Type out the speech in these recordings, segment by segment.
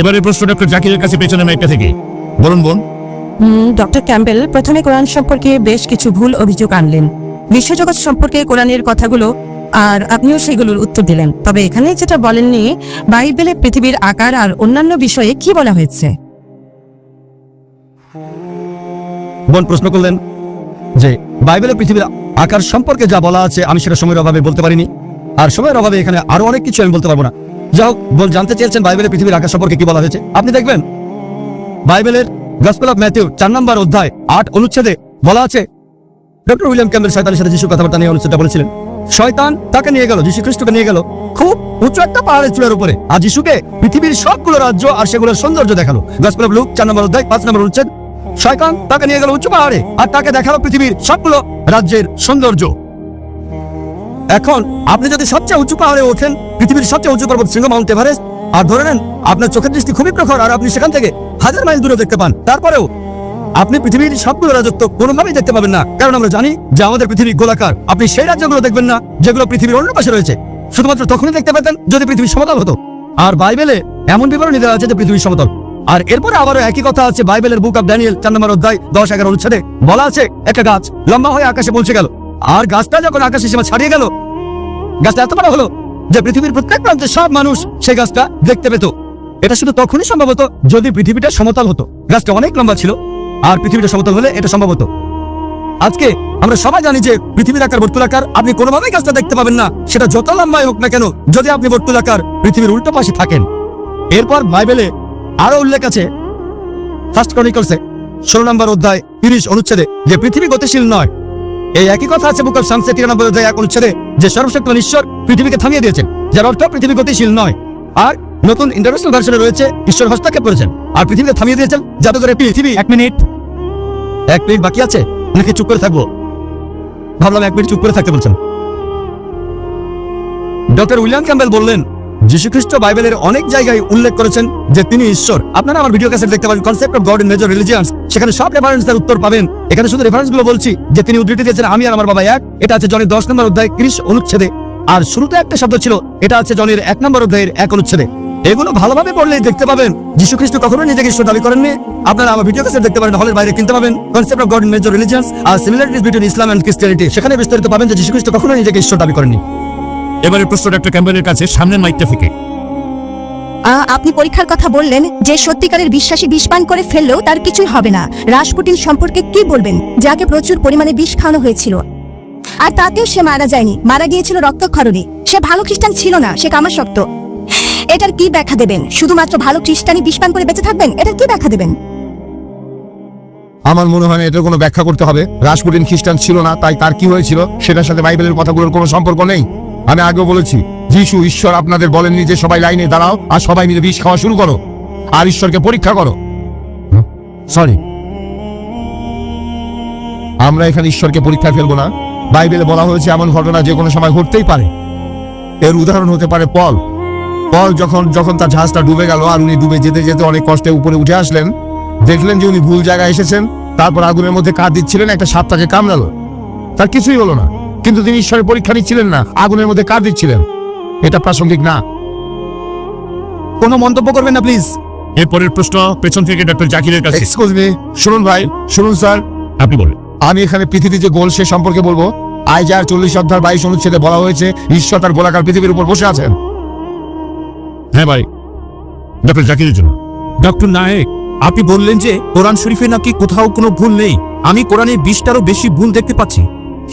এবারে প্রশ্ন ডক্টর জাকিরের কাছে পেছনে মাইকটা থেকে। বলুন বোন ডক্টর ক্যাম্বেল প্রথমে কোরআন সম্পর্কে বেশ কিছু ভুল অভিযোগ আনলেন। বিশ্বজগৎ সম্পর্কে কোরআনের কথাগুলো আর আপনিও সেগুলোর উত্তর দিলেন। তবে এখানে যেটা বলেননি বাইবেলে পৃথিবীর আকার আর অন্যান্য বিষয়ে কি বলা হয়েছে? বোন প্রশ্ন করলেন যে বাইবেলে পৃথিবীর আকার সম্পর্কে যা বলা আছে আমি সেটা সময়ের অভাবে বলতে পারিনি। আর সময়ের অভাবে এখানে আরও অনেক কিছু আমি বলতে পারব না। যা হোক জানতে চেয়েছেন বাইবেলে পৃথিবীর আকার সম্পর্কে কি বলা হয়েছে? আপনি দেখবেন, বাইবেলের গসপেল অফ ম্যাথিউ চার নম্বর অধ্যায়, আট অনুচ্ছেদে বলা আছে ডক্টর উইলিয়াম ক্যাম্বেল শয়তানের সাথে যিশু কথাবার্তা নিয়ে অনুচ্ছেদটা বলেছিলেন, শয়তান তাকে নিয়ে গেল যিশু খ্রিস্টকে নিয়ে গেল, খুব উঁচু একটা পাহাড়ের চূড়ার উপরে, আর যিশুকে পৃথিবীর সবগুলো রাজ্য আর সেগুলোর সৌন্দর্য দেখাল। গসপেল অফ লুক চার নম্বর অধ্যায়, পাঁচ নম্বর অনুচ্ছেদ, শয়তান তাকে নিয়ে গেল উঁচু পাহাড়ে, আর তাকে দেখাল পৃথিবীর সবগুলো রাজ্যের সৌন্দর্য। এখন, আপনি যদি সবচেয়ে উঁচু পাহাড়ে ওঠেন পৃথিবীর সবচেয়ে উঁচু পর্বত শৃঙ্গ মাউন্ট এভারেস্ট। আর ধরে নেন, আপনার চোখের দৃষ্টি খুবই প্রখর আর আপনি সেখান থেকে হাজার মাইল দূরে দেখতে পান। তারপরেও আপনি পৃথিবীর সবগুলো রাজত্ব কোনোভাবেই দেখতে পাবেন না। কারণ আমরা জানি যে আমাদের পৃথিবী গোলাকার। আপনি সেই রাজ্যগুলো দেখবেন না যেগুলো পৃথিবীর অন্য পাশে রয়েছে। শুধুমাত্র তখনই দেখতে পেতেন যদি পৃথিবী সমতল হতো। আর বাইবেলে এমন বিবরণী দেওয়া আছে যে পৃথিবী সমতল। আর এরপরে আবারও একই কথা আছে বাইবেলের বুক অব ড্যানিয়েল চার নম্বর অধ্যায়, দশ এগারো অনুচ্ছেদে। বলা আছে, একটা গাছ লম্বা হয়ে আকাশে পৌঁছে গেল। আর গাছটা যখন আকাশে সীমা ছাড়িয়ে গেল, গাছটা এত বড় হলো যে পৃথিবীর প্রত্যেক প্রান্তে সব মানুষ সেই গাছটা দেখতে পেত। এটা শুধু তখনই সম্ভব হতো যদি পৃথিবীটা সমতল হতো। গাছটা অনেক লম্বা ছিল, আর পৃথিবীটা সমতল হলে এটা সম্ভব হতো আজকে আমরা সবাই জানি যে পৃথিবীর আকার, বর্তুলাকার, আপনি কোনোভাবেই গাছটা দেখতে পাবেন না। সেটা যত লম্বাই হোক না কেন, যদি আপনি বর্তুলাকার, পৃথিবীর উল্টো পাশে থাকেন। এরপর বাইবেলে আরও উল্লেখ আছে। ফার্স্ট ক্রনিকলসে ষোলো নম্বর অধ্যায় তিরিশ অনুচ্ছেদে যে পৃথিবী গতিশীল নয় এই একই কথা আছে বুক অফ সামসে তিরানব্বই অধ্যায় এক অনুচ্ছেদে যে সর্বশক্ত ঈশ্বর পৃথিবীকে থামিয়ে দিয়েছেন যার অর্থ পৃথিবী গতিশীল নয়। আর নতুন ইন্টারন্যাশনাল ভার্সনে রয়েছে ঈশ্বর হস্তক্ষেপ করেছেন আর পৃথিবীকে থামিয়ে দিয়েছেন যাতে করে পৃথিবী। এক মিনিট। এক মিনিট বাকি আছে? নাকি চুপ করে থাকব? ভাবলাম এক মিনিট চুপ করে থাকতে বলছেন। ডক্টর উইলিয়াম ক্যাম্বেল বললেন যীশুখ্রিস্ট বাইবেলের অনেক জায়গায় উল্লেখ করেছেন যে তিনি ঈশ্বর। আপনারা আমার ভিডিও ক্যাসেট দেখতে পাবেন concept of God in major religions সেখানে সব রেফারেন্সের উত্তর পাবেন। এখানে শুধু রেফারেন্সগুলো বলছি যে তিনি উদ্ধৃতি দিয়েছেন, আমি আর আমার বাবা এক। এটা আছে জনের দশ নম্বর অধ্যায়, ত্রিশ অনুচ্ছেদে। আর শুরুতে একটা শব্দ ছিল, এটা আছে জনের এক নম্বর অধ্যায়ের এক অনুচ্ছেদে। এগুলো ভালোভাবে পড়লেই দেখতে পাবেন যীশু খ্রিস্ট কখনো নিজেকে ঈশ্বর দাবি করেননি। আপনারা আমার ভিডিও ক্যাসেট দেখতে পারেন, হলের বাইরে কিনতে পাবেন concept of God in major religions R similarities between Islam and Christianity সেখানে বিস্তারিত পাবেন যে যীশু খ্রিস্ট কখনো নিজেকে ঈশ্বর দাবি করেননি। এবারে প্রশ্ন ডক্টর ক্যাম্বেলের কাছে সামনের মাইকটা থেকে আপনি পরীক্ষার কথা বললেন যে সত্যিকারের বিশ্বাসী বিষ পান করে ফেললেও তার কিছুই হবে না। রাসপুটিন সম্পর্কে কি বলবেন? যাকে প্রচুর পরিমাণে বিষ খাওয়ানো হয়েছিল। আর তাতেও সে মারা যায়নি। মারা গিয়েছিল রক্তক্ষরণে। সে ভালো খ্রিস্টান ছিল না সে কামাসক্ত এটার কি ব্যাখ্যা দেবেন? শুধুমাত্র ভালো খ্রিস্টানি বিষ পান করে বেঁচে থাকবেন? এটার কি ব্যাখ্যা দেবেন? আমার মনে হয় না এটার কোনো ব্যাখ্যা করতে হবে। রাসপুটিন খ্রিস্টান ছিল না তাই তার কি হয়েছিল? সেটার সাথে বাইবেলের কথাগুলোর কোনো সম্পর্ক নেই। আমি আগেও বলেছি, যিশু, ঈশ্বর আপনাদের বলেননি যে সবাই লাইনে দাঁড়াও আর সবাই মিলে বিষ খাওয়া শুরু করো। আর ঈশ্বরকে পরীক্ষা করো। সরি আমরা এখানে ঈশ্বরকে পরীক্ষায় ফেলব না। বাইবেলে বলা হয়েছে এমন ঘটনা যে কোনো সময় ঘটতেই পারে। এর উদাহরণ হতে পারে পল। পল যখন যখন তার জাহাজটা ডুবে গেল আর উনি ডুবে যেতে যেতে অনেক কষ্টে উপরে উঠে আসলেন, দেখলেন যে উনি ভুল জায়গায় এসেছেন, তারপর আগুনের মধ্যে কাজ দিচ্ছিলেন, একটা সাপ তাকে কামড়ালো। তার কিছুই হলো না। কিন্তু তিনি ঈশ্বরের পরীক্ষা নিচ্ছিলেন না আগুনের মধ্যে কাজ দিচ্ছিলেন? এটা প্রাসঙ্গিক না। কোনো মন্তব্য করবেন না প্লিজ এরপরের প্রশ্ন পেছন থেকে ডক্টর জাকিরের কাছে। এক্সকিউজ মি শুনুন ভাই শুনুন স্যার। আপনি বলেন। আমি এখানে পৃথিবী যে গোল সে সম্পর্কে বলব। আইজার চল্লিশ অধ্যায় বাইশ অনুচ্ছেদে বলা হয়েছে ঈশ্বর তার গোলাকার পৃথিবীর উপর বসে আছেন। হ্যাঁ ভাই ডক্টর জাকিরের জন্য। ডক্টর নায়েক আপনি বললেন যে কোরআন শরীফে নাকি কোথাও কোনো ভুল নেই। আমি কোরআনে বিশটারও বেশি ভুল দেখতে পাচ্ছি।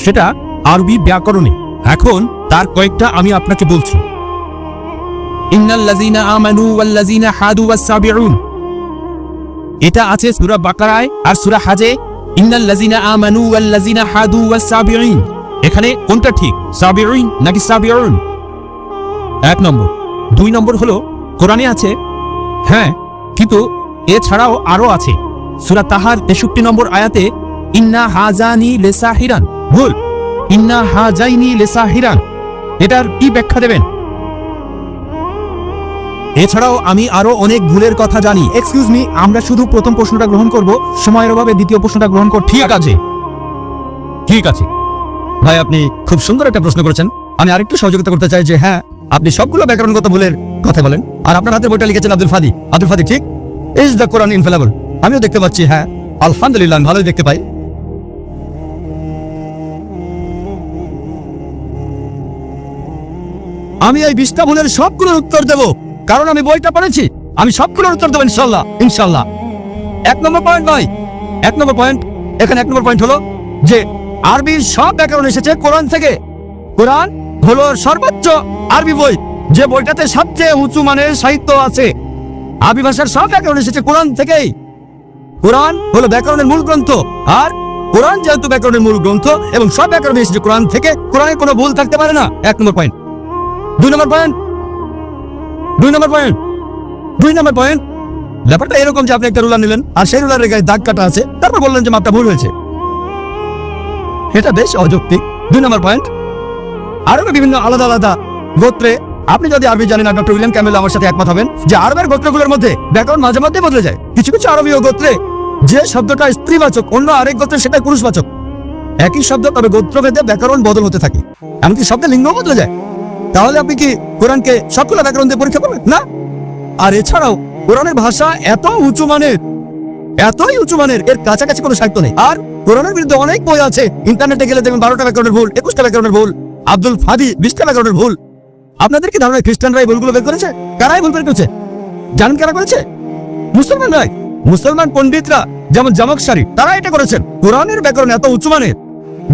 সেটা আরবি ব্যাকরণে। এখন তার কয়েকটা আমি আপনাকে বলছি। ইন্নাল্লাযীনা আমানু ওয়াল্লাযীনা হাদু ওয়াস-সাবিউন। এটা আছে সূরা বাকারায় আর সূরা হাজে। ইন্নাল্লাযীনা আমানু ওয়াল্লাযীনা হাদু ওয়াস-সাবিউন। এখানে কোনটা ঠিক? সাবিউন নাকি সাবিউন? এক নম্বর। দুই নম্বর হলো কোরআনে আছে হ্যাঁ কিন্তু এছাড়াও আরও আছে। সুরা তাহার তেষট্টি নম্বর আয়াতে ইন্না হাজানি লেসাহিরান। ভুল। ইন্না হাজাইনি লেসাহিরান। এটার কি ব্যাখ্যা দেবেন? এছাড়াও আমি আরও অনেক ভুলের কথা জানি। এক্সকিউজ মি আমরা শুধু প্রথম প্রশ্নটা গ্রহণ করব, সময়ের অভাবে দ্বিতীয় প্রশ্নটা গ্রহণ কর ঠিক আছে। ঠিক আছে। ভাই, আপনি খুব সুন্দর একটা প্রশ্ন করেছেন। আমি আরেকটু সহযোগিতা করতে চাই যে হ্যাঁ আপনি সবগুলো ব্যাকরণগত ভুলের কথা বলেন। আর আপনার হাতে বইটা লিখেছেন আব্দুল ফাদি। আব্দুল ফাদি, ঠিক? ইজ দ্য কোরআন ইনফেলাবল আমিও দেখতে পাচ্ছি হ্যাঁ। আলহামদুলিল্লাহ, আমি ভালোই দেখতে পাই। আমি এই বিশটা ভুলের সবগুলোর উত্তর দেব। কারণ আমি বইটা পড়েছি। আমি সবগুলোর উত্তর দেবো ইনশাল্লাহ ইনশাল্লাহ। এক নম্বর পয়েন্ট ভাই এক নম্বর পয়েন্ট এখানে এক নম্বর পয়েন্ট হলো যে, আরবির সব ব্যাকরণ এসেছে কোরআন থেকে। কোরআন হলো সর্বোচ্চ আরবি বই, যে বইটাতে সবচেয়ে উঁচু মানের সাহিত্য আছে। আরবি ভাষার সব ব্যাকরণ এসেছে কোরআন থেকেই। কোরআন হলো ব্যাকরণের মূল গ্রন্থ। আর কোরআন যেহেতু ব্যাকরণের মূল গ্রন্থ এবং সব ব্যাকরণ এসেছে কোরআন থেকে, কোরআনে কোনো ভুল থাকতে পারে না। এক নম্বর পয়েন্ট দুই নম্বর পয়েন্ট দুই নম্বর পয়েন্ট দুই নম্বর পয়েন্ট ব্যাপারটা এরকম যে আপনি একটা রুলার নিলেন, আর সেই রুলারের গায়ে দাগ কাটা আছে, তারপর বললেন যে মাপটা ভুল হয়েছে। এটা বেশ অযৌক্তিক। দুই নম্বর পয়েন্ট আরও বিভিন্ন আলাদা আলাদা গোত্রে, আপনি যদি আরবি জানেন ডক্টর উইলিয়াম ক্যামেল আমার সাথে একমত হবেন, যে আরবের গোত্রগুলোর মধ্যে ব্যাকরণ মাঝে মধ্যে বদলে যায়। কিছু কিছু আরবীয় গোত্রে যে শব্দটা স্ত্রীবাচক, অন্য আরেক গোত্রে সেটা পুরুষবাচক। একই শব্দ, তবে গোত্রভেদে ব্যাকরণ বদল হতে থাকে। এমনকি শব্দের লিঙ্গ বদলে যায়। তাহলে আপনি কি কোরআনকে সকল ব্যাকরণ দিয়ে পরীক্ষা করবেন? না? আর এছাড়াও, কোরআনের ভাষা এত উঁচু মানের, এতই উঁচু মানের, এর কাছাকাছি কোনো সাহিত্য নেই। আর কোরআনের বিরুদ্ধে অনেক বই আছে। ইন্টারনেটে গেলে দেখবেন বারোটা ব্যাকরণের ভুল, একুশটা ব্যাকরণের ভুল, আব্দুল ফাদি বিশটা ব্যাকরণের ভুল। আপনাদের কি ধারণা খ্রিস্টানরা এই ভুলগুলো বের করেছে? কারাই ভুল বের করেছে? জানেন কারা করেছে? মুসলমান নয়। মুসলমান পণ্ডিতরা, যেমন জামক সারি তারা এটা করেছেন। কোরআনের ব্যাকরণ এত উঁচু মানের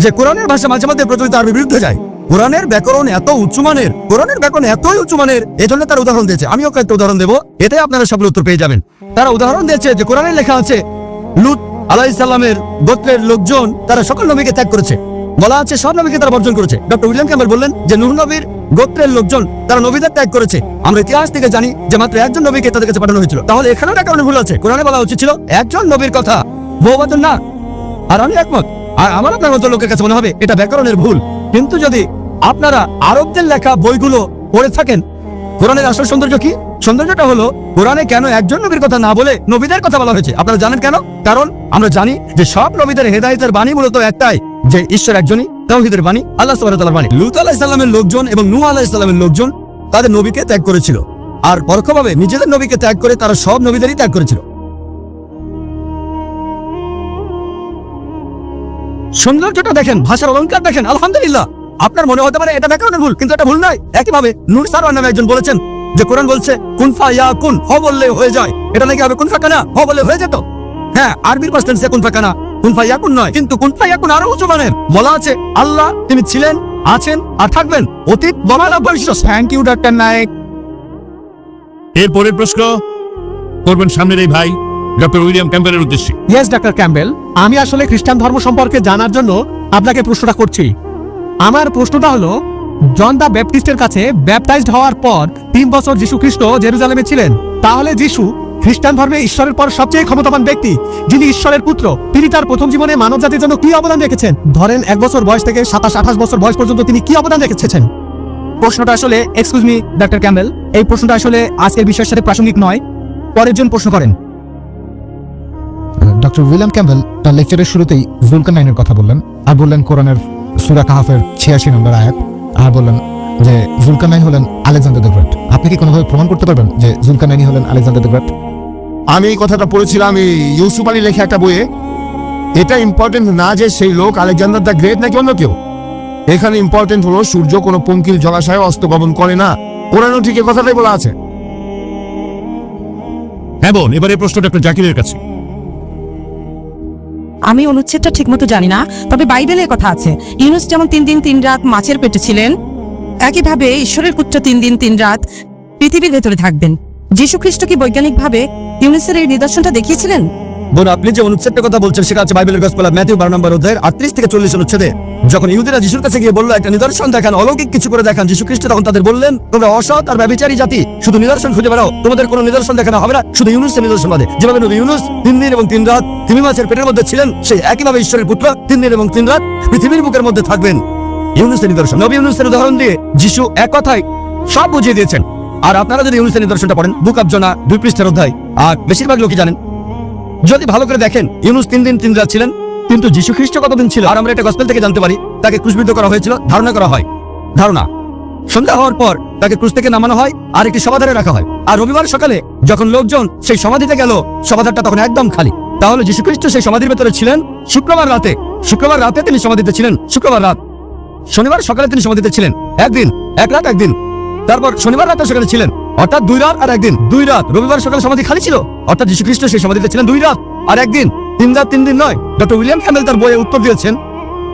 যে কোরআনের ভাষা মাঝে মাঝে প্রচলিত আরবির বিরুদ্ধে যায়। কোরআনের ব্যাকরণ এত উঁচু মানের, কোরআনের ব্যাকরণ এতই উঁচু মানের, এজন্য তার উদাহরণ দিয়েছে। আমিও কয়েকটা উদাহরণ দেবো, এতে আপনারা সব উত্তর পেয়ে যাবেন। তারা উদাহরণ দিয়েছে যে কোরআনে লেখা আছে, লুত আলাইসাল্লামের গোত্রের লোকজন, তারা সকল নবীকে ত্যাগ করেছে। বলা আছে সব নবীকে তারা বর্জন করেছে। ডক্টর উইলিয়াম ক্যাম্বেল বললেন যে নূহ নবীর গোত্রের লোকজন, তারা নবীদের ত্যাগ করেছে। আমরা ইতিহাস থেকে জানি যে মাত্র একজন নবীকে তাদের কাছে পাঠানো হয়েছিল। তাহলে এখানেও ব্যাকরণে ভুল আছে। কোরআনে বলা উচিত ছিল, একজন নবীর কথা বহুবাদন না। আর আমি একমত। আর আমার আপনার মতো লোকের কাছে মনে হবে, এটা ব্যাকরণের ভুল। কিন্তু যদি আপনারা আরবদের লেখা বইগুলো পড়ে থাকেন, কোরআনের আসল সৌন্দর্য কি? সৌন্দর্যটা হলো কোরআনে কেন একজন নবীর কথা না বলে নবীদের কথা বলা হয়েছে? আপনারা জানেন কেন? কারণ আমরা জানি যে সব নবীদের হেদায়েতের বাণী মূলত একটাই, যে ঈশ্বর একজনই, তাওহীদের বাণী, আল্লাহ তাআলার বাণী। লূত আলাইহিস সালামের লোকজন এবং নূহ আলাইহিস সালামের লোকজন তাদের নবীকে ত্যাগ করেছিল। আর পরোক্ষভাবে নিজেদের নবীকে ত্যাগ করে তারা সব নবীদেরই ত্যাগ করেছিল। সৌন্দর্যটা দেখেন ভাষার অলঙ্কার দেখেন আলহামদুলিল্লাহ। আপনার মনে হতে পারে এটা ব্যাকরণের ভুল কিন্তু এটা ভুল নয়। একইভাবে নূর সারওয়ার নামে একজন বলেছেন যে কোরআন বলছে কুনফা ইয়া কুন হ বললে হয়ে যায়। এটা নাকি হবে কুনফা কানা হ বললে হয়ে যেত? হ্যাঁ আরবির পার্সেন্সে কুনফা কানা কুনফা ইয়া কুন নয়। কিন্তু কুনফা ইয়া কুন আরও উঁচু মানের। বলা আছে আল্লাহ তিনি ছিলেন আছেন আর থাকবেন। অতীত বর্তমান ভবিষ্যৎ। থ্যাংক ইউ ডক্টর নায়ক এর পরের প্রশ্ন করবেন সামনের এই ভাই ডক্টর উইলিয়াম ক্যাম্পেলের উদ্দেশ্যে। ইয়েস ডাক্তার ক্যাম্বেল আমি আসলে খ্রিস্টান ধর্ম সম্পর্কে জানার জন্য আপনাকে প্রশ্নটা করছি। আমার প্রশ্নটা হলো, জন দা ব্যাপটিস্টের কাছে ব্যাপটাইজড হওয়ার পর তিন বছর যীশু খ্রিস্ট জেরুজালেমে ছিলেন। তাহলে যীশু খ্রিস্টান ধর্মে ঈশ্বরের পর সবচেয়ে ক্ষমতাবান ব্যক্তি, যিনি ঈশ্বরের পুত্র, তিনি তার প্রথম জীবনে মানব জাতির জন্য কি অবদান রেখেছেন? ধরেন এক বছর বয়স থেকে সাতাশ, আঠাশ বছর বয়স পর্যন্ত তিনি কি অবদান রেখেছেন? প্রশ্নটা আসলে এক্সকিউজ মি ডাক্তার ক্যাম্বেল এই প্রশ্নটা আসলে আজকের বিষয়ের সাথে প্রাসঙ্গিক নয়। পরের জন প্রশ্ন করেন। ডক্টর উইলিয়াম ক্যাম্বেল তার লেকচারের শুরুতেই জুলকার নাইনের কথা বললেন আর বললেন কোরআনের সুরা কাহাফের ছিয়াশি নম্বর আয়াত আর বললেন যে জুলকার নাইন হলেন আলেকজান্ডার দ্য গ্রেট। আপনি কি কোনোভাবে প্রমাণ করতে পারবেন যে জুলকার নাইনি হলেন আলেকজান্ডার দ্য গ্রেট? আমি এই কথাটা পড়েছিলাম এই ইউসুফ আলী লেখা একটা বইয়ে। এটা ইম্পর্টেন্ট না যে সেই লোক আলেকজান্ডার দ্য গ্রেট নাকি অন্য কেউ? এখানে ইম্পর্টেন্ট হলো সূর্য কোনো পঙ্কিল জলাশয়ে অস্ত গমন করে না। কোরআনও ঠিক এ কথাটাই বলা আছে। হ্যাঁ বোন এবারে প্রশ্ন ডক্টর জাকিরের কাছে। আমি অনুচ্ছেদটা ঠিকমতো জানি না, তবে বাইবেলের কথা আছে। ইউনুস যেমন তিন দিন তিন রাত মাছের পেটে ছিলেন, একইভাবে ঈশ্বরের পুত্র তিন দিন তিন রাত পৃথিবীর ভেতরে থাকবেন। যীশু খ্রিস্ট কি বৈজ্ঞানিকভাবে ইউনুসের এই নিদর্শনটা দেখিয়েছিলেন? বোন, আপনি যে অনুচ্ছেদটার কথা বলছেন, সেটা আছে বাইবেলের গসপেল ম্যাথিউ বারো নম্বর অধ্যায়ের আটত্রিশ থেকে চল্লিশ অনুচ্ছেদে। যখন ইহুদিরা যিশুর কাছে গিয়ে বলল, একটা নিদর্শন দেখান, অলৌকিক কিছু করে দেখান, যিশু খ্রিস্ট তখন তাদের বললেন, তোমরা অসৎ আর ব্যবিচারী জাতি, শুধু নিদর্শন খুঁজে বেড়াও। তোমাদের কোনো নিদর্শন দেখানো হবে না, শুধু ইউনুসের নিদর্শন বাদে। যেভাবে নবী ইউনুস তিন দিন এবং তিন রাত তিমি মাছের পেটের মধ্যে ছিলেন, সেই একইভাবে ঈশ্বরের পুত্র তিন দিন এবং তিন রাত পৃথিবীর বুকের মধ্যে থাকবেন ইউনুসের নিদর্শন। নবী ইউনুসের উদাহরণ দিয়ে যিশু এক কথায় সব বুঝিয়ে দিয়েছেন। আর আপনারা যদি ইউনুসের নিদর্শনটা পড়েন, বুক অফ জনা দুই পৃষ্ঠের অধ্যায়, আর বেশিরভাগ লোকই জানেন যদি ভালো করে দেখেন, ইউনুস তিন দিন তিন রাত ছিলেন, কিন্তু যীশু খ্রিস্ট কতদিন ছিল? আর আমরা এটা গসপেল থেকে জানতে পারি, তাকে ক্রুশবিদ্ধ করা হয়েছিল, ধারণা করা হয়। ধারণা। সন্ধ্যা হওয়ার পর তাকে ক্রুশ থেকে নামানো হয়, আর একটি সমাধানে রাখা হয়। আর রবিবার সকালে যখন লোকজন সেই সমাধিতে গেল সমাধানটা তখন একদম খালি। তাহলে যীশুখ্রিস্ট সেই সমাধির ভেতরে ছিলেন শুক্রবার রাতে। শুক্রবার রাতে তিনি সমাধিতে ছিলেন, শুক্রবার রাত। শনিবার সকালে তিনি সমাধিতে ছিলেন, একদিন, এক রাত, একদিন। তারপর শনিবার রাতে সকালে ছিলেন। অর্থাৎ দুই রাত আর একদিন। দুই রাত। রবিবার সকালে সমাধি খালি ছিল। অর্থাৎ যীশুখ্রিস্ট সেই সমাধিতে ছিলেন দুই রাত আর একদিন। তিন রাত, তিন দিন নয়। ডক্টর উইলিয়াম ক্যামেল তার বইয়ে উত্তর দিয়েছেন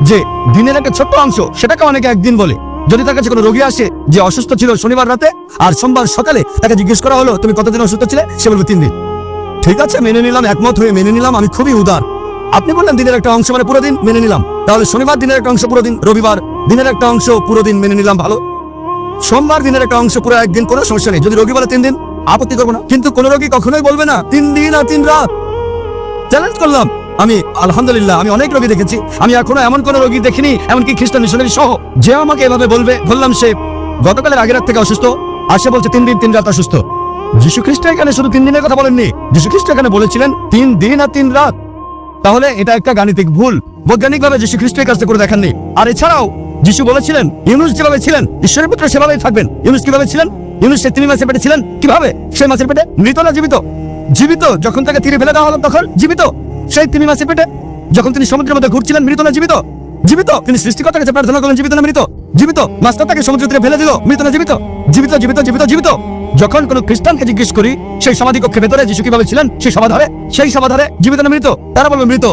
যে, দিনের একটা ছোট্ট অংশ, সেটাকে অনেকে একদিন বলে। যদি তার কাছে কোনো রোগী আসে যে অসুস্থ ছিল শনিবার রাতে আর সোমবার সকালে তাকে জিজ্ঞেস করা হলো, তুমি কতদিন অসুস্থ ছিলে? সে বলবে, তিন দিন। ঠিক আছে, মেনে নিলাম, একমত হয়ে মেনে নিলাম, আমি খুবই উদার। আপনি বললেন দিনের একটা অংশ মানে পুরো দিন, মেনে নিলাম। তাহলে শনিবার দিনের একটা অংশ পুরো দিন, রবিবার দিনের একটা অংশ পুরো দিন, মেনে নিলাম, ভালো। সোমবার দিনের একটা অংশ পুরো একদিন, কোনো সমস্যা নেই। যদি রোগী বলে তিন দিন, আপত্তি করব না। কিন্তু কোন রোগী কখনোই বলবে না, তিন দিন আর তিন রাত। চ্যালেঞ্জ করলাম। আমি, আলহামদুলিল্লাহ, আমি অনেক রোগী দেখেছি। আমি এখনও এমন কোন রোগী দেখিনি, এমনকি খ্রিস্টান মিশনারি সহ। যে আমাকে এভাবে বলবে, বললাম সে গতকালের আগের রাত থেকে অসুস্থ। আর সে বলছে, তিন দিন, তিন রাত অসুস্থ। যীশু খ্রিস্ট এখানে শুধু তিন দিনের কথা বলেননি। যীশু খ্রিস্ট এখানে বলেছিলেন, তিন দিন আর তিন রাত। তাহলে এটা একটা গাণিতিক ভুল। বৈজ্ঞানিক বৈজ্ঞানিকভাবে যীশু খ্রিস্টের কাছে করে দেখাননি। আর এছাড়াও যিশু বলেছিলেন, ইউনুস যেভাবে ছিলেন, ঈশ্বরের পুত্র সেভাবেই থাকবেন। ইউনুস কীভাবে ছিলেন? ইউনুস সে তিনি মাসের পেটে ছিলেন? কীভাবে? সেই মাসের পেটে? মৃত না জীবিত। জীবিত যখন তাকে তীরে ফেলে দেওয়া হলো তখন? জীবিত। সেই তিনি মাসের পেটে? যখন তিনি সমুদ্রের মধ্যে ঘুরছিলেন মৃত না জীবিত। জীবিত। তিনি সৃষ্টিকর্তার কাছে প্রার্থনা করলেন, জীবিত না মৃত? জীবিত। মাস্টার তাকে সমুদ্র তীরে ফেলে দিল, মৃত না জীবিত? জীবিত জীবিত জীবিত জীবিত। যখন কোন খ্রিস্টানকে জিজ্ঞেস করি, সেই সমাধি কক্ষের ভেতরে যিশু কীভাবে ছিলেন, সেই সমাধারে সেই সমাধারে জীবিত না মৃত? তারা বলবে মৃত।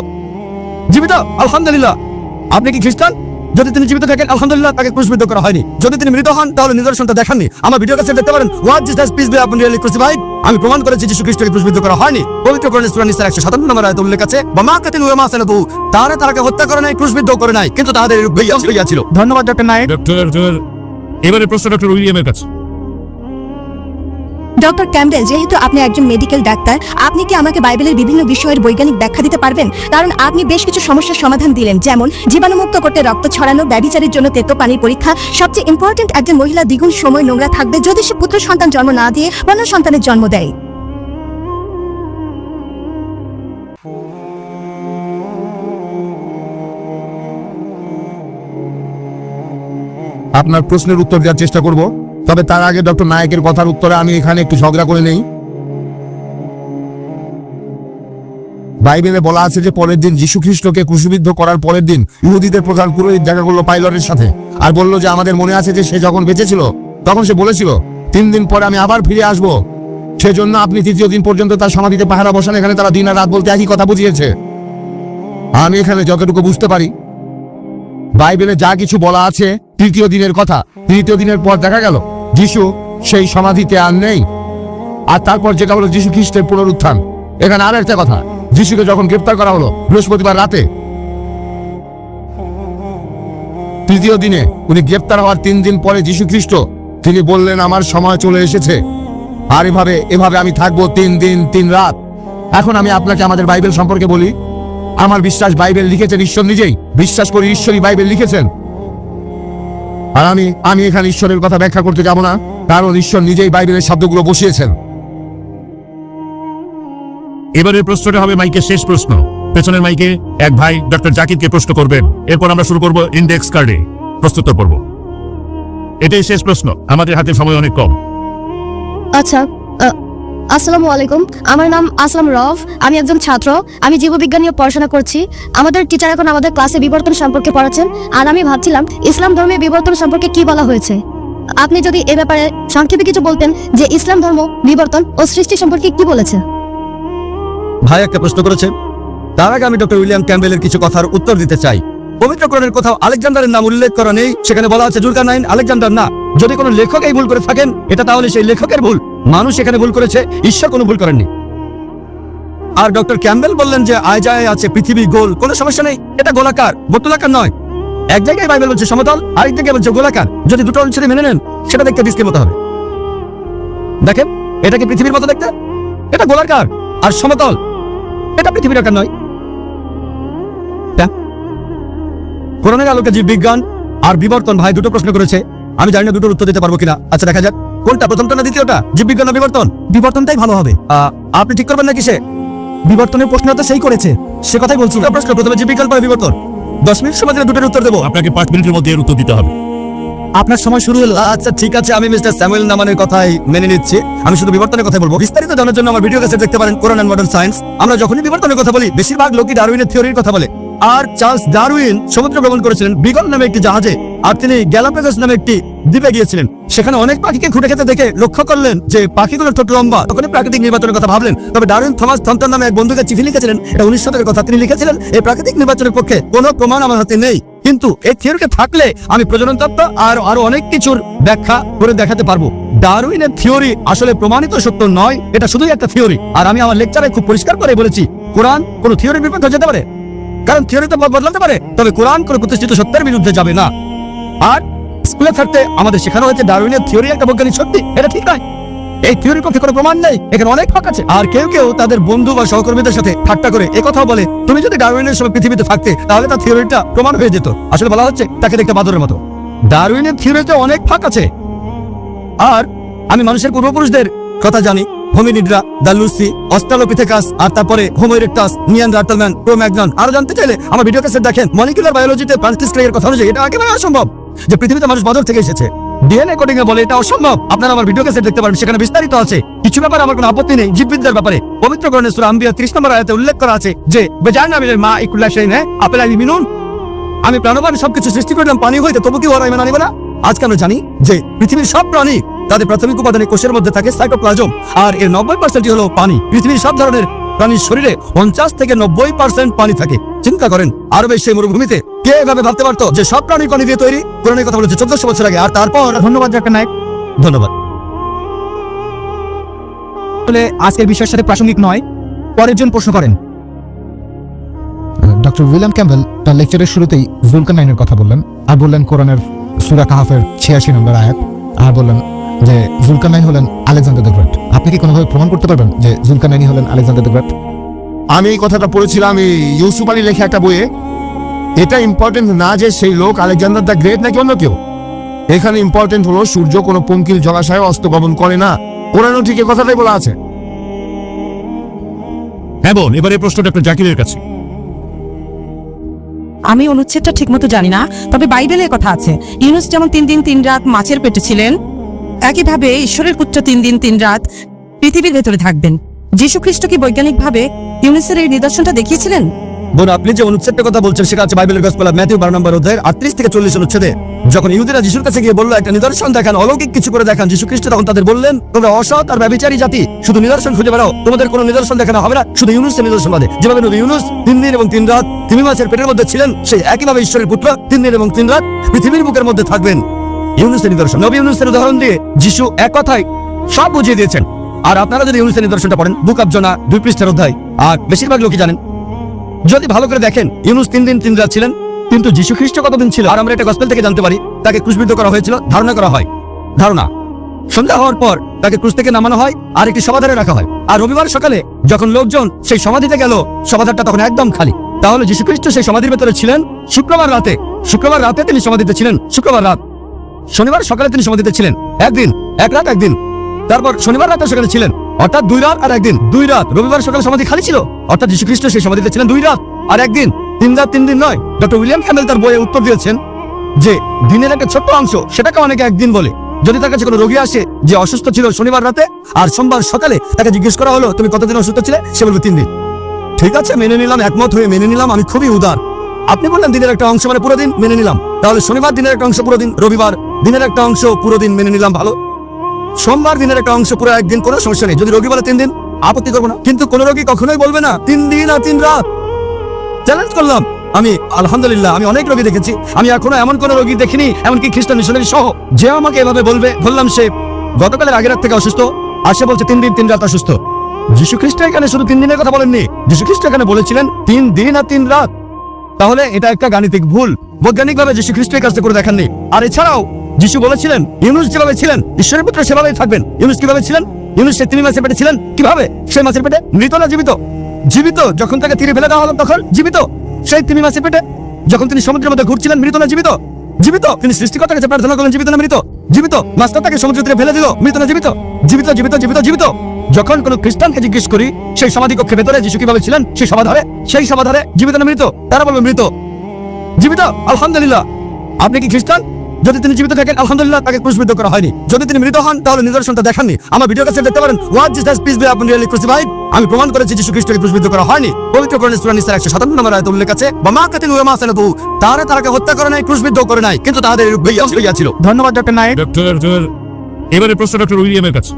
জীবিত? আলহামদুলিল্লাহ। আপনি কি খ্রিস্টান? যদি তিনি জীবিত থাকেন আলহামদুলিল্লাহ তাকে ক্রুশবিদ্ধ করা হয়নি। যদি তিনি মৃত হন তাহলে নিদর্শনটা দেখাননি। আমার ভিডিও কাছে দেখতে পারেন what Jesus peace be upon really crucified আমি প্রমাণ করেছি যীশু খ্রিস্টকে ক্রুশবিদ্ধ করা হয়নি। পবিত্র কোরআন সূরা নিসার 157 নম্বর আয়াতে উল্লেখ আছে বা মা কাতিল ওয়া মা সালাবু তারা তারাকে হত্যা করে নাই ক্রুশবিদ্ধ করে নাই কিন্তু তাদের বিয়াস হইয়াছিল। ধন্যবাদ ডক্টর নাই ডক্টর এবারে প্রশ্ন ডক্টর উইলিয়ামের কাছে। ডক্টর ক্যাম্বেল যেহেতু আপনি একজন মেডিকেল ডাক্তার, আপনি কি আমাকে বাইবেলের বিভিন্ন বিষয়ের বৈজ্ঞানিক ব্যাখ্যা দিতে পারবেন? কারণ আপনি বেশ কিছু সমস্যার সমাধান দিলেন, যেমন জীবাণুমুক্ত করতে রক্ত ছড়ানো ব্যবিচারের জন্য তেতো পানির পরীক্ষা, সবচেয়ে ইম্পর্টেন্ট একজন মহিলা দ্বিগুণ সময় নোংরা থাকবে যদি সে পুত্র সন্তান জন্ম না দিয়ে অন্য সন্তানের জন্ম দেয়। আপনার প্রশ্নের উত্তর দেওয়ার চেষ্টা করব। তবে তার আগে ডক্টর নায়কের কথার উত্তরে আমি এখানে একটু ঝগড়া করে নেই। বাইবেলে বলা আছে যে পরের দিন যীশু খ্রিস্টকে ক্রুশবিদ্ধ করার পরের দিন ইহুদিদের প্রধান পুরোহিত দেখা করল পাইলটের সাথে আর বলল যে আমাদের মনে আছে যে সে যখন বেঁচে ছিল তখন সে বলেছিল, তিন দিন পরে আমি আবার ফিরে আসব। সেজন্য আপনি তৃতীয় দিন পর্যন্ত তার সমাধিতে পাহারা বসান, এখানে তারা দিন আর রাত বলতে একই কথা বুঝিয়েছে। আমি এখানে যতটুকু বুঝতে পারি, বাইবেলে যা কিছু বলা আছে তৃতীয় দিনের কথা, তৃতীয় দিনের পর দেখা গেল যিশু সেই সমাধিতে আর নেই। আর তারপর যেটা হলো যিশু খ্রিস্টের পুনরুত্থান। এখানে আর একটা কথা, যিশুকে যখন গ্রেপ্তার করা হলো বৃহস্পতিবার রাতে, তৃতীয় দিনে উনি গ্রেপ্তার হওয়ার তিন দিন পরে যিশু খ্রিস্ট তিনি বললেন, আমার সময় চলে এসেছে। আর এভাবে এভাবে আমি থাকব তিন দিন, তিন রাত। এখন আমি আপনাকে আমাদের বাইবেল সম্পর্কে বলি। আমার বিশ্বাস বাইবেল লিখেছেন ঈশ্বর নিজেই। বিশ্বাস করি ঈশ্বরই বাইবেল লিখেছেন। আর আমি আমি এখানে ঈশ্বরের কথা ব্যাখ্যা করতে যাব না কারণ ঈশ্বর নিজেই বাইবেলের শব্দগুলো বসিয়েছেন। এবারের প্রশ্নটা হবে মাইকের শেষ প্রশ্ন। পেছনের মাইকে এক ভাই ডক্টর জাকিরকে প্রশ্ন করবেন। এরপর আমরা শুরু করব ইন্ডেক্স কার্ডে প্রস্তুত পর্ব এটাই শেষ প্রশ্ন। আমাদের হাতে সময় অনেক কম। আচ্ছা আসসালামু আলাইকুম। আমার নাম আসলাম রফ, আমি একজন ছাত্র। আমি জীববিজ্ঞান নিয়ে পড়াশোনা করছি। আমাদের টিচার এখন আমাদের ক্লাসে বিবর্তন সম্পর্কে পড়াচ্ছেন। আর আমি ভাবছিলাম, ইসলাম ধর্মে বিবর্তন সম্পর্কে কি বলা হয়েছে? আপনি যদি এ ব্যাপারে সংক্ষেপে কিছু বলতেন যে ইসলাম ধর্ম, বিবর্তন ও সৃষ্টি সম্পর্কে কি বলেছে। ভাই একটা প্রশ্ন করেছে। তার আগে আমি ডক্টর উইলিয়াম ক্যাম্বেলের কিছু কথার উত্তর দিতে চাই। পবিত্র কোরআনের কোথাও আলেকজান্ডারের নাম উল্লেখ করা নেই। সেখানে বলা আছে জুলকার নাইন আলেকজান্ডার না। যদি কোনো লেখক এই ভুল করে থাকেন, এটা তাহলে সেই লেখকের ভুল। মানুষ এখানে ভুল করেছে, ঈশ্বর কোনো ভুল করেননি। আর ডক্টর ক্যাম্বেল বললেন যে আয়জায় আছে পৃথিবী গোল, কোনো সমস্যা নেই, এটা গোলাকার বর্তুলাকার নয়। এক জায়গায় বাইবেল বলছে সমতল, আরেক জায়গায় বলছে গোলাকার। যদি দুটো অনুচ্ছেদে মেনে নেন, সেটা দেখতে ডিস্কের মতো হবে। দেখেন, এটা কি পৃথিবীর মতো দেখতে? এটা গোলাকার আর সমতল। এটা পৃথিবীর আকার নয়? কোরআনের আলোকে জীব বিজ্ঞান আর বিবর্তন ভাই দুটো প্রশ্ন করেছে। আমি জানি না দুটোর উত্তর দিতে পারব কিনা। আচ্ছা দেখা যাক। কোনটা প্রথমটা না দ্বিতীয়টা? জীব বিজ্ঞান না বিবর্তন? বিবর্তনটাই ভালো হবে। আপনি ঠিক করবেন নাকি সে বিবর্তনের প্রশ্ন তো সেই করেছে। সে কথাই বলছি। প্রশ্ন প্রথমে জীব বিজ্ঞান পরে বিবর্তন। দশ মিনিট সময় দিলে দুটোর উত্তর দেবো। আপনাকে পাঁচ মিনিটের মধ্যে এর উত্তর দিতে হবে। আপনার সময় শুরু হলো। আচ্ছা ঠিক আছে আমি মিস্টার স্যামুয়েল নামানের কথাই মেনে নিচ্ছি। আমি শুধু বিবর্তনের কথা বলব। বিস্তারিত জানার জন্য আমার ভিডিও কাছে দেখতে পারেন। Quran and modern science. আমরা যখনই বিবর্তনের কথা বলি বেশিরভাগ লোকই ডারউইনের থিওরির কথা বলে। আর চার্লস ডারউইন সমুদ্র ভ্রমণ করেছিলেন বিগল নামে একটি জাহাজে, আর তিনি গ্যালাপেগাস নামে একটি দ্বীপে গিয়েছিলেন। সেখানে অনেক পাখিকে খুঁটে খেতে দেখে লক্ষ্য করলেন যে পাখিগুলো ঠোঁট লম্বা। তখনই প্রাকৃতিক নির্বাচনের কথা ভাবলেন। তবে ডারউইন থমাস থমটন নামে এক বন্ধুকে চিঠি লিখেছিলেন। এটা উনিশ শতকের কথা। তিনি লিখেছিলেন, এই প্রাকৃতিক নির্বাচনের পক্ষে কোনো প্রমাণ আমার হাতে নেই। কিন্তু এই থিওরিটা থাকলে আমি প্রজনন তত্ত্ব আর আরও অনেক কিছুর ব্যাখ্যা করে দেখাতে পারব। ডারউইনের থিওরি আসলে প্রমাণিত সত্য নয়, এটা শুধুই একটা থিওরি। আর আমি আমার লেকচারে খুব পরিষ্কার করে বলেছি, কোরআন কোন থিওরির বিপক্ষে যেতে পারে। কারণ থিওরি তো বদলাতে পারে। তবে কোরআন কোন প্রতিষ্ঠিত সত্যের বিরুদ্ধে যাবে না। আর স্কুলে থাকতে আমাদের শেখানো হয়েছে ডারউইনের থিওরি একটা বৈজ্ঞানিক সত্যি। এটা ঠিক নয়। এই থিওরির পক্ষে কোনো প্রমাণ নেই। এখানে অনেক ফাঁক আছে। আর কেউ কেউ তাদের বন্ধু বা সহকর্মীদের সাথে ঠাট্টা করে কথাও বলে, তুমি যদি ডারউইনের সময় পৃথিবীতে থাকতে, তাহলে তার থিওরিটা প্রমাণ হয়ে যেত। আসলে বলা হচ্ছে, তাকে দেখতে বাদরের মতো। ডারউইনের থিওরিতে অনেক ফাঁক আছে। আর আমি মানুষের পূর্বপুরুষদের কথা জানি। হোমিনিডরা, দ্য লুসি, অস্ট্রালোপিথেকাস, আর তারপরে Homo erectus Neanderthal man cromagnon আরও জানতে চাইলে আমার ভিডিও ক্যাসেট দেখেন মলিকুলার বায়োলজিতে ফ্রান্সিস ক্রেগের কথা অনুযায়ী, এটা একেবারে অসম্ভব যে পৃথিবীতে মানুষ বদর থেকে এসেছে। ডিএনএ কোডিং এ বলে এটা অসম্ভব। আপনারা আমার ভিডিও ক্যাসেট দেখতে পারেন, সেখানে বিস্তারিত আছে। কিছু ব্যাপারে আমার কোনো আপত্তি নেই, জীববিদ্যার ব্যাপারে। পবিত্র গ্রন্থে সূরা আম্বিয়া 30 নম্বর আয়াতে উল্লেখ করা আছে যে বেজানা মিনের মা ইকুল্লা শাইন হ্যাঁ আপেল আলী মিনুন। আমি প্রাণবান সবকিছু সৃষ্টি করলাম পানি হইতে, তবু কি ওরা ইমান আনিবে না? আজকে আমরা জানি যে পৃথিবীর সব প্রাণী তাদের প্রাথমিক উপাদানে কোষের মধ্যে থাকে সাইটোপ্লাজম আর এর নব্বই পার্সেন্টই হলো পানি। পৃথিবীর সব ধরনের প্রাণীর শরীরে পঞ্চাশ থেকে নব্বই পার্সেন্ট পানি থাকে। চিন্তা করেন আরবের সেই মরুভূমিতে কে এভাবে ভাবতে পারতো যে সব প্রাণী পানি দিয়ে তৈরি? কোরআনের কথা বলেছে চোদ্দশো বছর আগে। আর তারপর ধন্যবাদ ডাক্তার নায়ক। ধন্যবাদ। আসলে আজকের বিষয়ের সাথে প্রাসঙ্গিক নয় পরের জন প্রশ্ন করেন। ডক্টর উইলিয়াম ক্যাম্বেল তার লেকচারের শুরুতেই জুলকার নাইনের কথা বললেন আর বললেন কোরআনের সুরা কাহাফের ছিয়াশি নম্বর আয়াত আর বললেন যে জুলকার নাইন হলেন আলেকজান্ডার দ্য গ্রেট। আপনি কি কোনোভাবে প্রমাণ করতে পারবেন যে জুলকার নাইনই হলেন আলেকজান্ডার দ্য গ্রেট? আমি এই কথাটা পড়েছিলাম এই ইউসুফ আলী লেখা একটা বইয়ে। এটা ইম্পর্টেন্ট না যে সেই লোক আলেকজান্ডার দ্য গ্রেট নাকি অন্য কেউ? এখানে ইম্পর্টেন্ট হলো সূর্য কোনো পঙ্কিল জলাশয়ে অস্তগমন করে না। কোরআনও ঠিক এই কথাটাই বলা আছে। হ্যাঁ বোন এবারে প্রশ্নটা ডক্টর জাকিরের কাছে। আমি অনুচ্ছেদটা ঠিকমতো জানি না, তবে বাইবেলের কথা আছে। ইউনুস যেমন তিন দিন তিন রাত মাছের পেটে ছিলেন, একইভাবে ঈশ্বরের পুত্র তিন দিন তিন রাত পৃথিবীর ভেতরে থাকবেন। যীশু খ্রিস্ট কি বৈজ্ঞানিকভাবে ইউনুসের এই নিদর্শনটা দেখিয়েছিলেন? বোন, আপনি যে অনুচ্ছেদটার কথা বলছেন, সেটা আছে বাইবেলের গসপেল ম্যাথিউ বারো নম্বর অধ্যায়ের আটত্রিশ থেকে চল্লিশ অনুচ্ছেদে। যখন ইহুদিরা যিশুর কাছে গিয়ে বলল, একটা নিদর্শন দেখান, অলৌকিক কিছু করে দেখান। যিশু খ্রিস্ট তখন তাদের বললেন, তোমরা অসৎ আর ব্যবিচারী জাতি, শুধু নিদর্শন খুঁজে বেড়াও। তোমাদের কোনো নিদর্শন দেখানো হবে না, শুধু ইউনুসের নিদর্শন বাদে। যেভাবে নবী ইউনুস তিন দিন এবং তিন রাত তিমি মাছের পেটের মধ্যে ছিলেন, সেই একইভাবে ঈশ্বরের পুত্র তিন দিন এবং তিন রাত পৃথিবীর বুকের মধ্যে থাকবেন। ইউনুসের নিদর্শন। নবী ইউনুসের উদাহরণ দিয়ে যিশু এক কথায় সব বুঝিয়ে দিয়েছেন। আর আপনারা যদি ইউনুসের নিদর্শনটা পড়েন, বুক অফ জনা দুই পৃষ্ঠার অধ্যায়। আর বেশিরভাগ লোকই জানেন যদি ভালো করে দেখেন, ইউনুস তিন দিন তিন রাত ছিলেন, কিন্তু যীশু খ্রিস্ট কতদিন ছিল? আর আমরা এটা গসপেল থেকে জানতে পারি, তাকে ক্রুশবিদ্ধ করা হয়েছিল, ধারণা করা হয়। ধারণা। সন্ধ্যা হওয়ার পর তাকে ক্রুশ থেকে নামানো হয়, আর একটি সমাধানে রাখা হয়। আর রবিবার সকালে যখন লোকজন সেই সমাধিতে গেল, সমাধানটা তখন একদম খালি। তাহলে যীশু খ্রিস্ট সেই সমাধির ভেতরে ছিলেন, শুক্রবার রাতে। শুক্রবার রাতে তিনি সমাধিতে ছিলেন, শুক্রবার রাত। শনিবার সকালে তিনি সমাধিতে ছিলেন। একদিন, এক রাত, একদিন। তারপর শনিবার রাতে সেখানে ছিলেন। অর্থাৎ দুই রাত আর একদিন। দুই রাত। রবিবার সকালে সমাধি খালি ছিল। অর্থাৎ যীশু খ্রিস্ট সেই সমাধিতে ছিলেন দুই রাত। আর একদিন, তিন রাত, তিন দিন নয় ডক্টর উইলিয়াম ক্যামেল তার বইয়ে উত্তর দিয়েছেন যে, দিনের একটা ছোট্ট অংশ, সেটাকে অনেকে একদিন বলে। যদি তার কাছে কোনো রোগী আসে যে অসুস্থ ছিল শনিবার রাতে, আর সোমবার সকালে তাকে জিজ্ঞেস করা হলো, তুমি কতদিন অসুস্থ ছিলে? সে বলবে, তিন দিন। ঠিক আছে, মেনে নিলাম, একমত হয়ে মেনে নিলাম, আমি খুবই উদার। আপনি বললেন দিনের একটা অংশ মানে পুরো দিন মেনে নিলাম। তাহলে শনিবার দিনের একটা অংশ পুরো দিন, রবিবার দিনের একটা অংশ পুরো দিন মেনে নিলাম, ভালো। সোমবার দিনের একটা অংশ পুরো একদিন, কোনো সমস্যা নেই। যদি রোগী বলে তিন দিন, আপত্তি করব না। কিন্তু কোন রোগী কখনোই বলবে না, তিন দিন আর তিন রাত। চ্যালেঞ্জ করলাম। আমি, আলহামদুলিল্লাহ, আমি অনেক রোগী দেখেছি। আমি এখনও এমন কোন রোগী দেখিনি, এমনকি খ্রিস্টান মিশনারি সহ। যে আমাকে এভাবে বলবে, বললাম সে গতকালের আগের রাত থেকে অসুস্থ। আর সে বলছে, তিন দিন, তিন রাত অসুস্থ। যীশু খ্রিস্ট এখানে শুধু তিন দিনের কথা বলেননি। যীশু খ্রিস্ট এখানে বলেছিলেন, তিন দিন আর তিন রাত। তাহলে এটা একটা গাণিতিক ভুল। বৈজ্ঞানিকভাবে যীশু খ্রিস্টের কাজটা করে দেখাননি। আর এছাড়াও যিশু বলেছিলেন, ইউনুস যেভাবে ছিলেন, ঈশ্বরের পুত্র সেভাবেই থাকবেন। ইউনুস কীভাবে ছিলেন? ইউনুস সে তিন মাসের পেটে ছিলেন? কীভাবে? সেই মাসের পেটে? মৃত না জীবিত? জীবিত যখন তাকে তীরে ফেলে দেওয়া হলো তখন? জীবিত। সেই তিমি মাসের পেটে? যখন তিনি সমুদ্রের মধ্যে ঘুরছিলেন, মৃত না জীবিত? জীবিত। তিনি সৃষ্টিকর্তার কাছে প্রার্থনা করলেন, জীবিত না মৃত? জীবিত। মাস্টার তাকে সমুদ্র তীরে ফেলে দিল, মৃত না জীবিত? জীবিত জীবিত জীবিত জীবিত। যখন কোন খ্রিস্টানকে জিজ্ঞেস করি, সেই সমাধি কক্ষের ভেতরে যিশু কীভাবে ছিলেন, সেই সমাধারে সেই সমাধারে জীবিত না মৃত? তারা বলবে, মৃত। জীবিত? আলহামদুলিল্লাহ। আপনি কি খ্রিস্টান? যদি তিনি জীবিত থাকেন আলহামদুলিল্লাহ তাকে ক্রুশবিদ্ধ করা হয়নি। যদি তিনি মৃত হন তাহলে নিদর্শনটা দেখাননি। আমার ভিডিও কাছে দেখতে পারেন what Jesus peace be upon really crucified আমি প্রমাণ করেছি যীশু খ্রিস্টকে ক্রুশবিদ্ধ করা হয়নি। পবিত্র কোরআন সূরা নিসার 157 নম্বর আয়াতে উল্লেখ আছে বা মা কাতিল ওয়া মা সালাতু তারা তারাকে হত্যা করে নাই ক্রুশবিদ্ধ করে নাই কিন্তু তাদের ছিল ধন্যবাদ ডক্টর নাই ডক্টর এবারে প্রশ্ন ডক্টর উইলিয়ামের কাছে।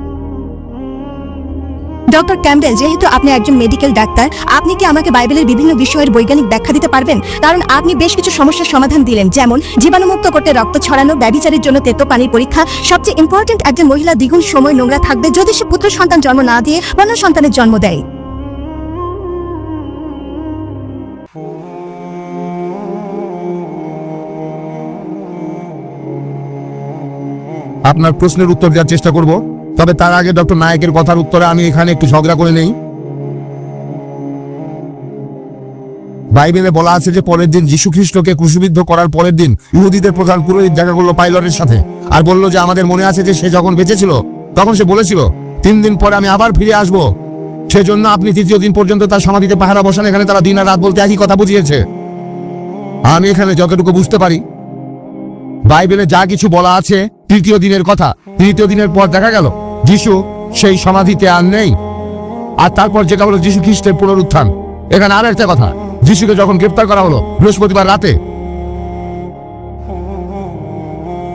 ডক্টর ক্যাম্বেল যেহেতু আপনি একজন মেডিকেল ডাক্তার, আপনি কি আমাকে বাইবেলের বিভিন্ন বিষয়ের বৈজ্ঞানিক ব্যাখ্যা দিতে পারবেন? কারণ আপনি বেশ কিছু সমস্যার সমাধান দিলেন, যেমন জীবাণুমুক্ত করতে রক্ত ছড়ানো ব্যবিচারের জন্য তেতো পানির পরীক্ষা, সবচেয়ে ইম্পর্টেন্ট একজন মহিলা দ্বিগুণ সময় নোংরা থাকবে যদি সে পুত্র সন্তান জন্ম না দিয়ে কন্যা সন্তানের জন্ম দেয়। আপনার প্রশ্নের উত্তর দেওয়ার চেষ্টা করব। তবে তার আগে ডক্টর নায়কের কথার উত্তরে আমি এখানে একটু ঝগড়া করে নেই। বাইবেলে বলা আছে যে পরের দিন যীশু খ্রিস্টকে ক্রুশবিদ্ধ করার পরের দিন ইহুদিদের প্রধান পুরোহিত দেখা করল পাইলটের সাথে আর বলল যে আমাদের মনে আছে যে সে যখন বেঁচেছিল, তখন সে বলেছিল, তিন দিন পরে আমি আবার ফিরে আসব। সেজন্য আপনি তৃতীয় দিন পর্যন্ত তার সমাধিতে পাহারা বসান, এখানে তারা দিন আর রাত বলতে একই কথা বুঝিয়েছে। আমি এখানে যতটুকু বুঝতে পারি, বাইবেলে যা কিছু বলা আছে তৃতীয় দিনের কথা, তৃতীয় দিনের পর দেখা গেল যিশু সেই সমাধিতে আর নেই। আর তারপর যেটা হলো যিশু খ্রিস্টের পুনরুত্থান। এখানে আর একটা কথা, যিশুকে যখন গ্রেপ্তার করা হলো বৃহস্পতিবার রাতে,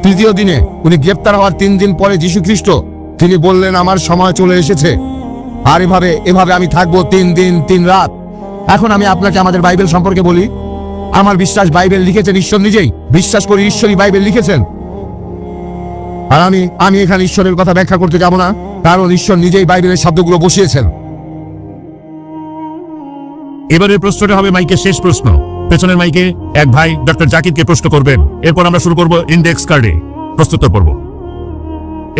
তৃতীয় দিনে উনি গ্রেপ্তার হওয়ার তিন দিন পরে যিশু খ্রিস্ট তিনি বললেন, আমার সময় চলে এসেছে। আর এভাবে এভাবে আমি থাকব তিন দিন, তিন রাত। এখন আমি আপনাকে আমাদের বাইবেল সম্পর্কে বলি। আমার বিশ্বাস বাইবেল লিখেছেন ঈশ্বর নিজেই। বিশ্বাস করি ঈশ্বরই বাইবেল লিখেছেন। আর আমি আমি এখানে ঈশ্বরের কথা ব্যাখ্যা করতে যাব না, কারণ ঈশ্বর নিজেই বাইবেলের শব্দগুলো বসিয়েছেন। এবারের প্রশ্নটা হবে মাইকের শেষ প্রশ্ন। পেছনের মাইকে এক ভাই ডক্টর জাকিরকে প্রশ্ন করবেন। এরপর আমরা শুরু করব ইন্ডেক্স কার্ডে প্রস্তুত পর্ব।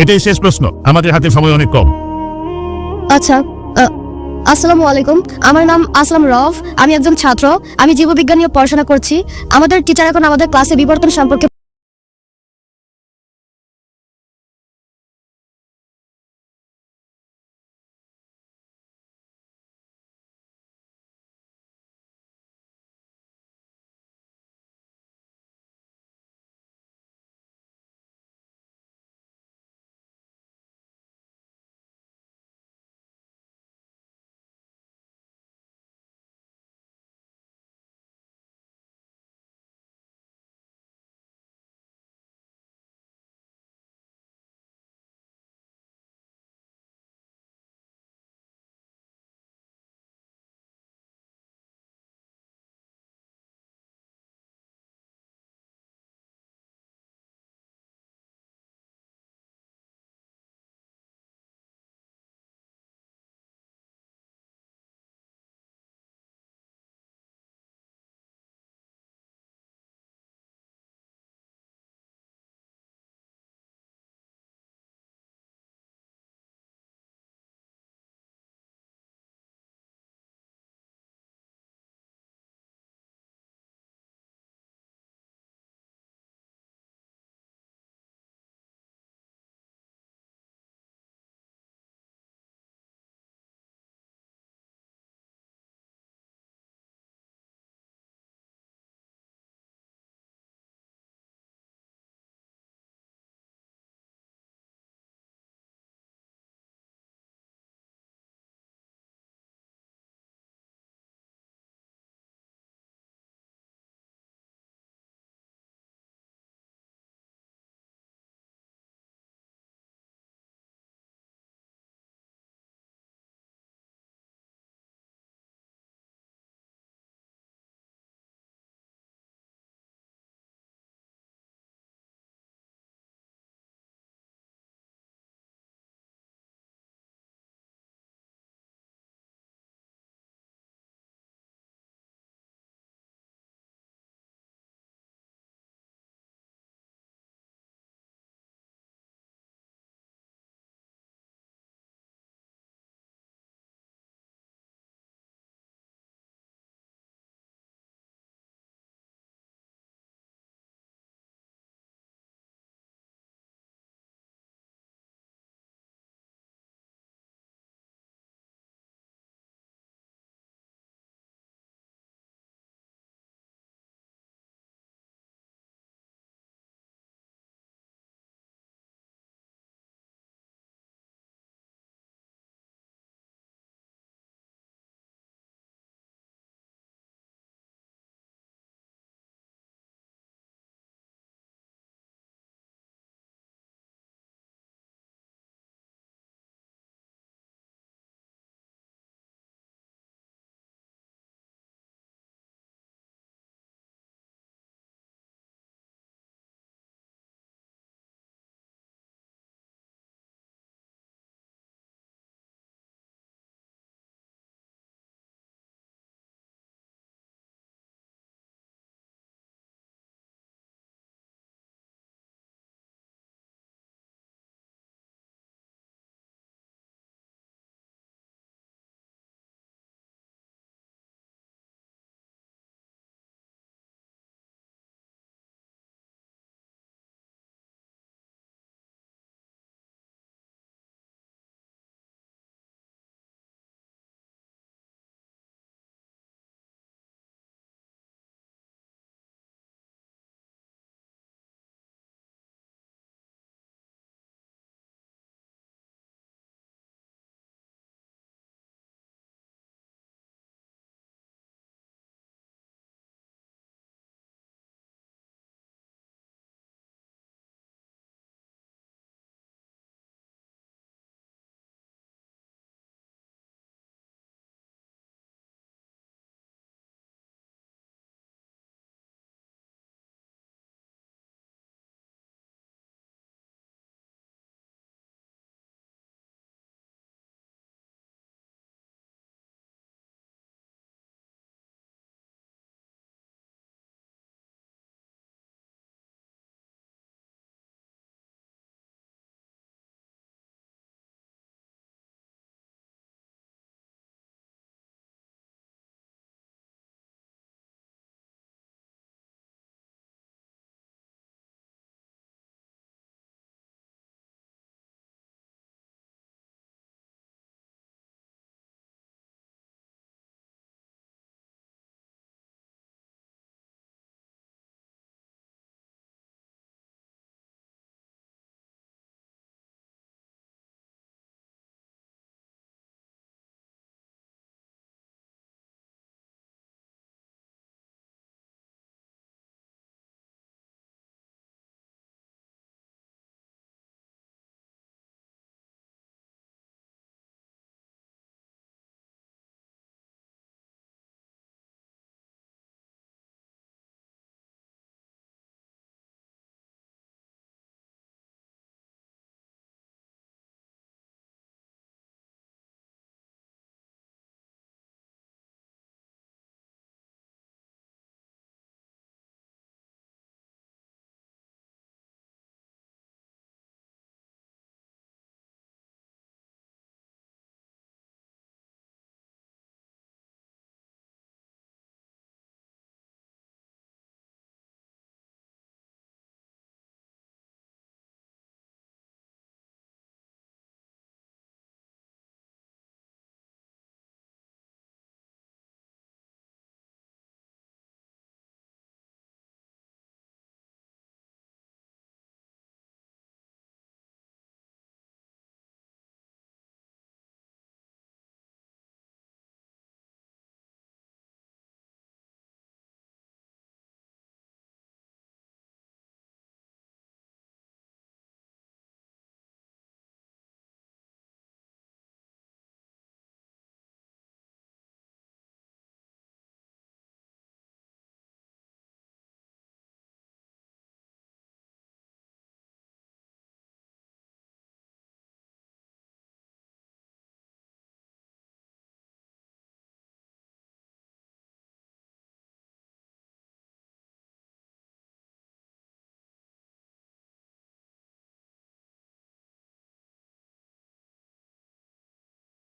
এটাই শেষ প্রশ্ন। আমাদের হাতে সময় অনেক কম। আচ্ছা আসসালামু আলাইকুম। আমার নাম আসলাম রফ। আমি একজন ছাত্র। আমি জীববিজ্ঞান নিয়ে পড়াশোনা করছি। আমাদের টিচার এখন আমাদের ক্লাসে বিবর্তন সম্পর্কে